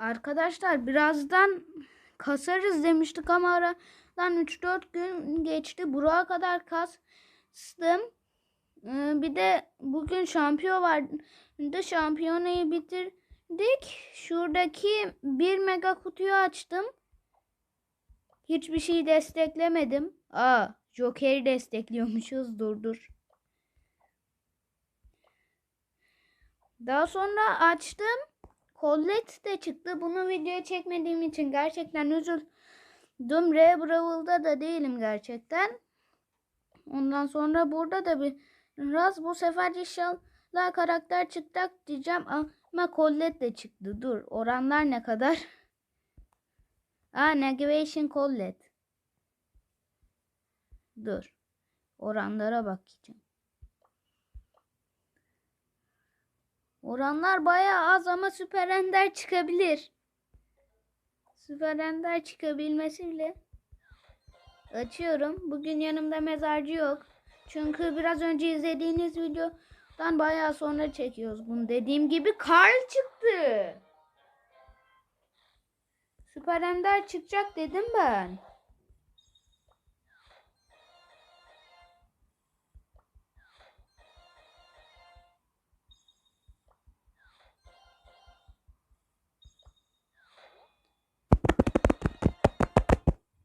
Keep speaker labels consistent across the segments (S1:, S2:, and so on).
S1: Arkadaşlar birazdan kasarız demiştik ama aradan 3-4 gün geçti. Buraya kadar kastım. Ee, Bir de bugün şampiyon vardı. Şampiyonayı bitirdik. Şuradaki bir mega kutuyu açtım. Hiçbir şey desteklemedim. Aa, Joker'i destekliyormuşuz. Dur dur. Daha sonra açtım. Colette de çıktı. Bunu videoya çekmediğim için gerçekten üzüldüm. R Brawl'da da değilim gerçekten. Ondan sonra burada da bir biraz bu sefer inşallah karakter çıkacak diyeceğim ama Colette de çıktı. Dur oranlar ne kadar? Aa Negation Colette. Dur. Oranlara bakacağım. Oranlar bayağı az ama Süper Ender çıkabilir. Süper Ender çıkabilmesiyle açıyorum. Bugün yanımda mezarcı yok. Çünkü biraz önce izlediğiniz videodan bayağı sonra çekiyoruz bunu. Dediğim gibi Karl çıktı. Süper Ender çıkacak dedim ben.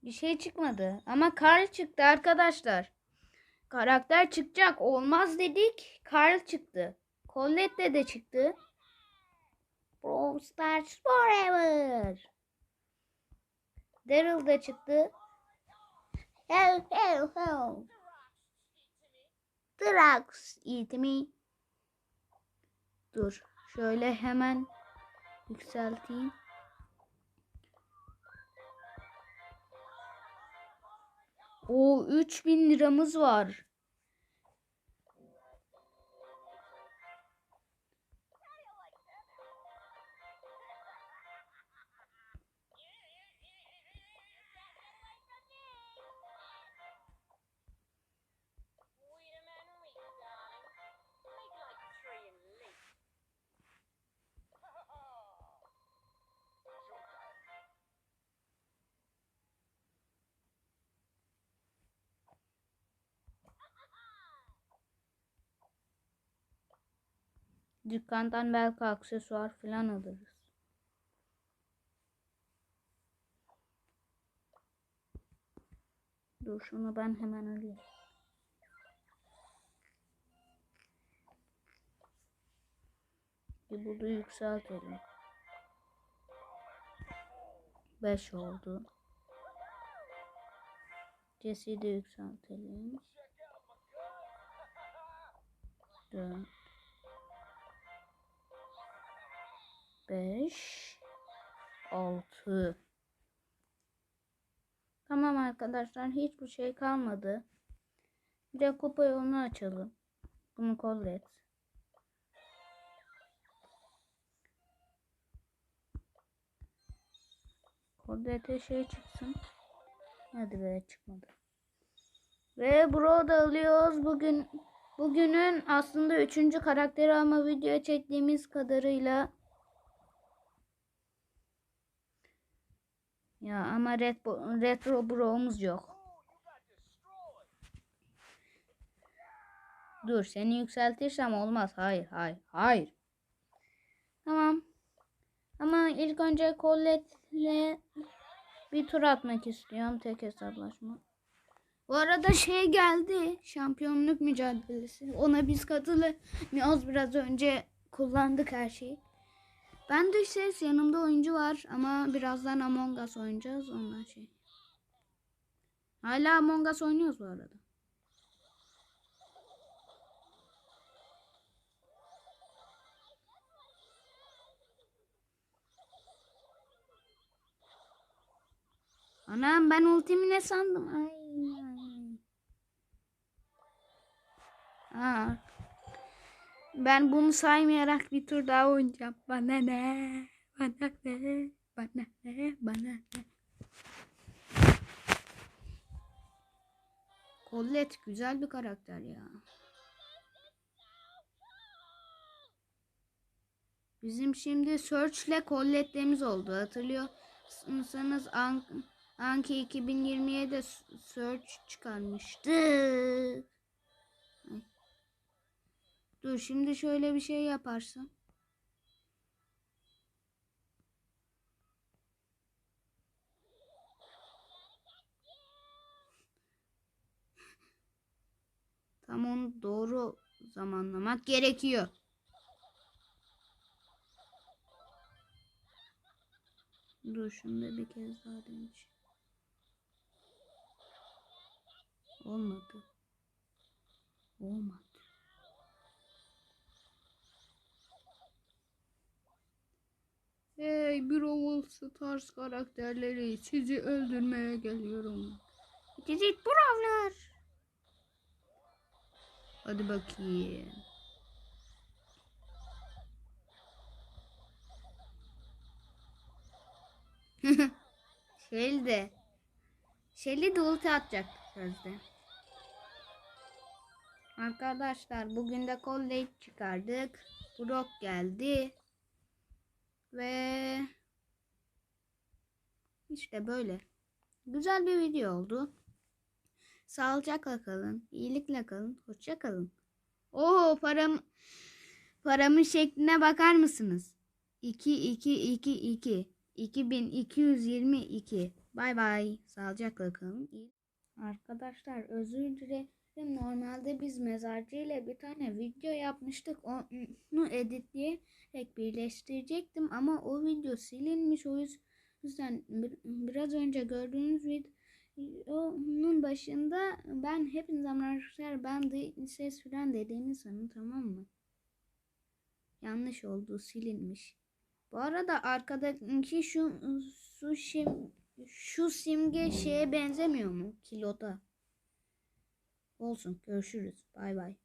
S1: Bir şey çıkmadı. Ama Karl çıktı arkadaşlar. Karakter çıkacak. Olmaz dedik. Karl çıktı. Colette de çıktı. Brawl Stars Forever. Daryl da çıktı. Help, help, help. Drax, eat me. Dur. Şöyle hemen yükselteyim. O 3000 liramız var. Dükkandan belki aksesuar falan alırız. Dur şunu ben hemen alayım. Bir burada yükseltelim. 5 oldu. Jesse'yi de yükseltelim. 4 5 6 Tamam arkadaşlar hiçbir şey kalmadı. Bir de kupa yolunu açalım. Bunu kollet. Kollete şey çıksın. Hadi be çıkmadı. Ve bro da alıyoruz. Bugün bugünün aslında üçüncü karakteri ama videoya çektiğimiz kadarıyla Ya ama red, retro bro'muz yok. Dur seni yükseltirsem olmaz. Hayır hayır hayır. Tamam. Ama ilk önce Colette'le bir tur atmak istiyorum. Tek hesaplaşma. Bu arada şey geldi. Şampiyonluk mücadelesi. Ona biz katılamıyoruz. Biraz önce kullandık her şeyi. Ben de ses yanımda oyuncu var ama birazdan Among Us oynayacağız ondan şey. Hala Among Us oynuyoruz bu arada. Anam ben ultimi ne sandım? Ay. Aa, ben bunu saymayarak bir tur daha oynayacağım. Bana ne? Bana ne? Bana ne? Bana ne? Colette güzel bir karakter ya. Bizim şimdi Search ile Colette'lerimiz oldu. Hatırlıyorsanız An- Anki 2020'ye de S- Search çıkarmıştı. Dur şimdi şöyle bir şey yaparsın. Tam onu doğru zamanlamak gerekiyor. Dur da bir kez daha demiş. Olmadı. Olmadı. Hey Brawl Stars karakterleri sizi öldürmeye geliyorum. Gidecek Brawler. Hadi bakayım. Şel de. Şeli de ulti atacak sözde. Arkadaşlar bugün de college çıkardık. Brock geldi. Ve işte böyle. Güzel bir video oldu. Sağlıcakla kalın, iyilikle kalın, hoşça kalın. Oo param paramın şekline bakar mısınız? 2 2 2 2 2222 Bay bay. Sağlıcakla kalın. İyi- Arkadaşlar özür dilerim. Normalde biz mezarcı ile bir tane video yapmıştık. Onu editleyerek birleştirecektim ama o video silinmiş. O yüzden bir- biraz önce gördüğünüz videonun başında ben hepiniz arkadaşlar ben de ses falan dediğini sanın tamam mı? Yanlış oldu silinmiş. Bu arada arkadaki şu şu sim şu simge şeye benzemiyor mu? Kilota. Olsun. Görüşürüz. Bay bay.